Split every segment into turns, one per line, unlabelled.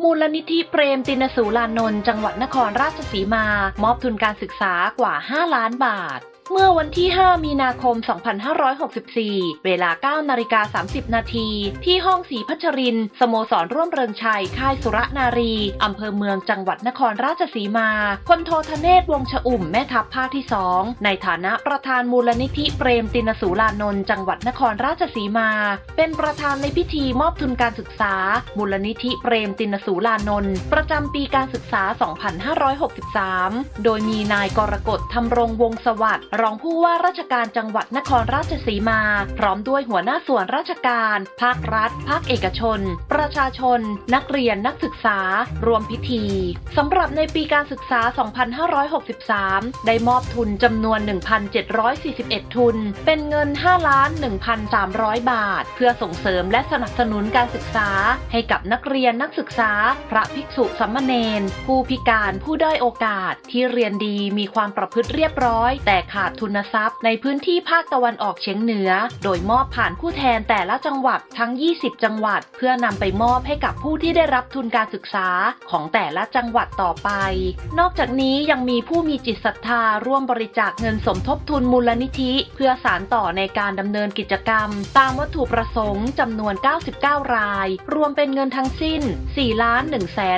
มูลนิธิเปรมตินสูลานนท์จังหวัดนครราชสีมา มอบทุนการศึกษากว่า 5 ล้านบาท เมื่อวันที่ 5 มีนาคม 2564 เวลา 9 นาฬิกา 30 นาที ที่ห้องศรีพัชริน สโมสรร่วมเริงชัย ค่ายสุรนารี อำเภอเมืองจังหวัดนครราชสีมา พลโทธเนศวงชอุ่มแม่ทัพภาคที่ 2 ในฐานะประธานมูลนิธิเปรมตินสูลานนท์จังหวัดนครราชสีมา เป็นประธานในพิธีมอบทุนการศึกษา มูลนิธิเปรมตินสูลานนท์ประจำปีการศึกษา 2563 โดยมีนายกรกฎทำรงวงศสวัสดิ์รองผู้ว่าราชการจังหวัดนครราชสีมา พร้อมด้วยหัวหน้าส่วนราชการ ภาครัฐ ภาคเอกชน ประชาชน นักเรียนนักศึกษา รวมพิธีสำหรับในปีการศึกษา 2563 ได้มอบทุนจำนวน 1,741 ทุน เป็นเงิน 5 ล้าน 1,300 บาท เพื่อส่งเสริมและสนับสนุนการศึกษา ให้กับนักเรียนนักศึกษา พระภิกษุสัมมเนนผู้พิการผู้ด้อยโอกาสที่เรียนดีมีความประพฤติเรียบร้อย แต่ขาดทุนทรัพย์ ในพื้นที่ภาคตะวันออกเฉียงเหนือ โดยมอบผ่านผู้แทนแต่ละจังหวัดทั้ง 20 จังหวัด เพื่อนำไปมอบให้กับผู้ที่ได้รับทุนการศึกษาของแต่ละจังหวัดต่อไป นอกจากนี้ยังมีผู้มีจิตศรัทธาร่วมบริจาคเงินสมทบทุนมูลนิธิ เพื่อสารต่อในการดำเนินกิจกรรม ตามวัตถุประสงค์จำนวน 99 ราย รวมเป็นเงินทั้งสิ้น 4 ล้าน1 5 2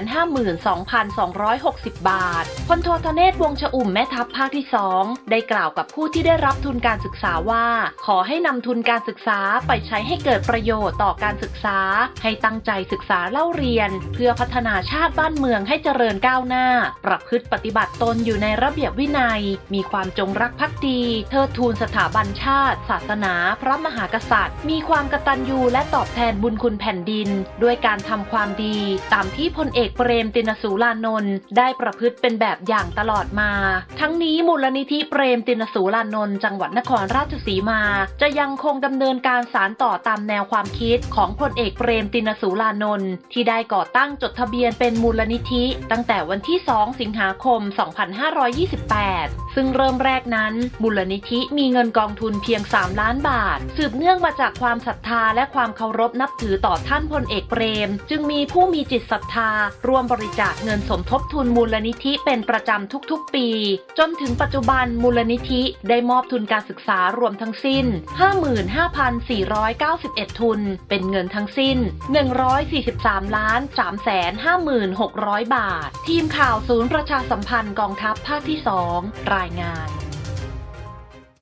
2 6 0 บาทพลโทธเนศวงชอุ่มแม่ทัพภาคที่ 2 ได้กล่าวกับผู้ที่ได้รับทุนการศึกษาว่า ขอให้นำทุนการศึกษาไปใช้ให้เกิดประโยชน์ต่อการศึกษา ให้ตั้งใจศึกษาเล่าเรียน เพื่อพัฒนาชาติบ้านเมืองให้เจริญก้าวหน้า ประพฤติปฏิบัติตนอยู่ในระเบียบวินัย มีความจงรักภักดี เทิดทูนสถาบันชาติ ศาสนา พระมหากษัตริย์ มีความกตัญญูและตอบแทนบุญคุณแผ่นดิน ด้วยการทำความดี ตามที่พลเอกเปรมตินสูลานนท์ได้ประพฤติเป็นแบบอย่างตลอดมา ทั้งนี้มูลนิธิเปรมตินสูรานนท์จังหวัดนครราชสีมา จะยังคงดำเนินการสารต่อตามแนวความคิดของพลเอกเปรมตินสูรานนท์ที่ได้ก่อตั้งจดทะเบียนเป็นมูลนิธิ ตั้งแต่วันที่ 2 สิงหาคม 2528 ซึ่งเริ่มแรกนั้น มูลนิธิมีเงินกองทุนเพียง 3 ล้านบาท สืบเนื่องมาจากความศรัทธาและความเคารพนับถือต่อท่านพลเอกเปรม จึงมีผู้มีจิตศรัทธา ร่วมบริจาคเงินสมทบทุนมูลนิธิเป็นประจำทุกๆ ปี จนถึงปัจจุบันมูลนิธิได้มอบทุนการศึกษารวมทั้งสิ้น 55,491 ทุน เป็นเงินทั้งสิ้น 143ล้าน3 5 6 0 0 บาท ทีมข่าวศูนย์ประชาสัมพันธ์กองทัพภาคที่ 2 รายายงาน